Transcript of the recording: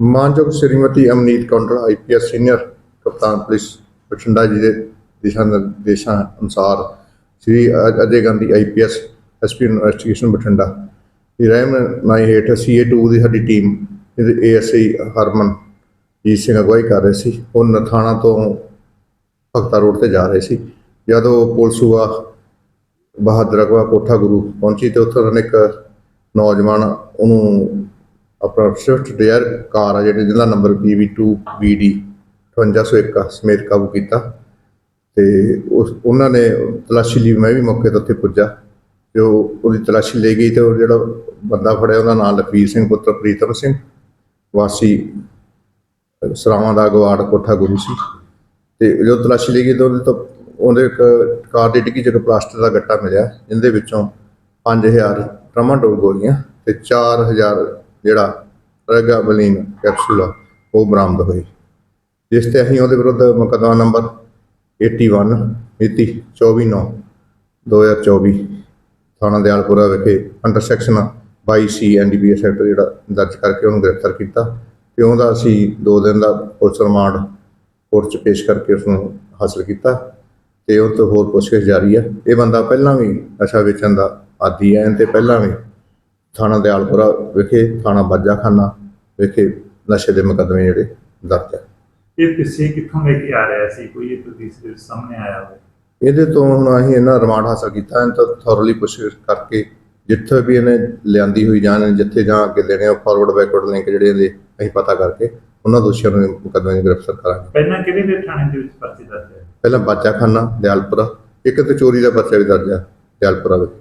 ਮਾਨਯੋਗ Shrimati Amneet Kondal IPS senior ਕਪਤਾਨ police Bathinda ji ਦੇ ਦਿਸ਼ਾ ਨਿਰਦੇਸ਼ਾਂ ਅਨੁਸਾਰ Shri Ajay Gandhi IPS SP investigation Bathinda. ਦੀ ਰਹਿਨਮਾਈ ਹੇਠ ਸੀਏ2 ਦੀ ਸਾਡੀ ਟੀਮ ਇਹਦੇ ਏਐਸਆਈ ਹਰਮਨ ਜੀ ਸਿੰਘ ਅਗਵਾਈ ਕਰ ਰਹੇ ਸੀ। ਉਹ ਨਥਾਣਾ ਤੋਂ ਭਗਤਾ ਰੋਡ ਤੇ ਜਾ ਰਹੇ ਸੀ। ਜਦੋਂ ਪੁਲਸੂਆ ਬਹਾਦਰ ਅਗਵਾ ਕੋਠਾ ਗੁਰੂ ਪਹੁੰਚੀ ਤੇ ਉੱਥੇ ਉਹਨਾਂ ਨੇ ਇੱਕ ਨੌਜਵਾਨ ਉਹਨੂੰ ਆਪਣਾ ਸਵਿਫਟ ਡੇਅਰ ਕਾਰ ਆ ਜਿਹੜੀ, ਜਿਹਦਾ ਨੰਬਰ PV2 BD 5501 ਸਮੇਤ ਕਾਬੂ ਕੀਤਾ। ਤੇ ਉਸ, ਉਹਨਾਂ ਨੇ ਤਲਾਸ਼ੀ ਲਈ ਮੈਂ ਵੀ ਮੌਕੇ ਤੇ ਉੱਥੇ ਪੁੱਜਾ। ਤੇ ਉਹਦੀ ਤਲਾਸ਼ੀ ਲਈ ਗਈ ਤੇ ਉਹ ਜਿਹੜਾ ਬੰਦਾ ਫੜਿਆ, ਉਹਦਾ ਨਾਮ ਲਖਵੀਰ ਸਿੰਘ, ਪੁੱਤਰ ਪ੍ਰੀਤਮ ਸਿੰਘ, ਵਾਸੀ ਸਰਾਵਾਂ ਦਾ ਗਵਾੜ ਕੋਠਾ ਗੁਰੂ ਸੀ। ਤੇ ਜੋ ਤਲਾਸ਼ੀ ਲਈ ਗਈ ਤਾਂ ਉਹਦੇ ਤੋਂ, ਉਹਦੇ ਇੱਕ ਕਾਰ ਦੀ ਡਿੱਗੀ 'ਚ ਇੱਕ ਪਲਾਸਟਿਕ ਦਾ ਗੱਟਾ ਮਿਲਿਆ। ਜਿੰਦੇ ਵਿੱਚੋਂ 5000 ਟਰਮਾਡੋਲ ਗੋਲੀਆਂ ਤੇ 4000 ਜਿਹੜਾ ਰੈਗਾਬਲਿਨ ਕੈਪਸੂਲ ਆ, ਉਹ ਬਰਾਮਦ ਹੋਈ। ਜਿਸ ਤੇ ਅਸੀਂ ਉਹਦੇ ਵਿਰੁੱਧ ਮੁਕੱਦਮਾ ਨੰਬਰ 81 ਮਿਤੀ 24/9 2024 ਥਾਣਾ ਦਿਆਲਪੁਰਾ ਵਿਖੇ under section 22 C NDPS act ਜਿਹੜਾ ਦਰਜ ਕਰਕੇ ਉਹਨੂੰ ਗ੍ਰਿਫਤਾਰ ਕੀਤਾ ਤੇ ਉਹਦਾ ਅਸੀਂ 2 ਦਿਨ ਦਾ ਪੁਲਿਸ ਰਿਮਾਂਡ ਕੋਰਟ 'ਚ ਪੇਸ਼ ਕਰਕੇ ਉਸ ਨੂੰ ਹਾਸਲ ਕੀਤਾ ਤੇ ਉਹ ਤੋਂ ਹੋਰ ਪੁੱਛਗਿੱਛ ਜਾਰੀ ਹੈ ਇਹ ਬੰਦਾ ਪਹਿਲਾਂ ਵੀ ਨਸ਼ਾ ਵੇਚਣ ਦਾ ਆਦੀ ਹੈ ਤੇ ਪਹਿਲਾਂ ਵੀ ਥਾਣਾ ਦਿਆਲਪੁਰਾ ਵਿਖੇ ਥਾਣਾ ਬਾਜਾਖਾਨਾ ਵਿਖੇ ਨਸ਼ੇ ਦੇ ਮੁਕੱਦਮੇ ਜਿਹੜੇ ਦਰਜ ਹੈ ਇਹ ਪਿੱਛੇ ਕਿੱਥੋਂ ਲੈ ਕੇ ਆ ਰਿਹਾ ਸੀ? ਕੋਈ ਇਹ ਪੁਲਿਸ ਦੇ ਸਾਹਮਣੇ ਆਇਆ ਹੋਵੇ। ਇਹਦੇ ਤੋਂ ਹੁਣ ਅਸੀਂ ਇਹਨਾਂ ਰਿਮਾਂਡ ਹਾਸਲ ਕੀਤਾ। ਇਹਨਾਂ ਤੋਂ ਥੋਰਲੀ ਪੁੱਛਗਿੱਛ ਕਰਕੇ ਜਿੱਥੇ ਵੀ ਇਹਨੇ ਲਿਆਂਦੀ ਹੋਈ ਜਾਨ ਜਿੱਥੇ ਜਾਂ ਅੱਗੇ ਲੈਣੇ ਫਾਰਵਰਡ ਬੈਕਵਰਡ ਲਿੰਕ ਜਿਹੜੇ ਇਹਦੇ ਅਸੀਂ ਪਤਾ ਕਰਕੇ ਉਹਨਾਂ ਦੋਸ਼ੀਆਂ ਨੂੰ ਮੁਕੱਦਮੇ 'ਚ ਗ੍ਰਿਫਤਾਰ ਕਰਾਂਗੇ। ਪਹਿਲਾਂ ਕਿਹਦੇ ਦੇ ਥਾਣੇ ਦੇ ਵਿੱਚ ਪਰਚੇ ਦਰਜ ਹੈ? ਪਹਿਲਾਂ ਬਾਜਾਖਾਨਾ ਦਿਆਲਪੁਰਾ ਇੱਕ ਤੇ ਚੋਰੀ ਦਾ ਪਰਚਾ ਵੀ ਦਰਜ ਹੈ ਦਿਆਲਪੁਰਾ ਵਿੱਚ।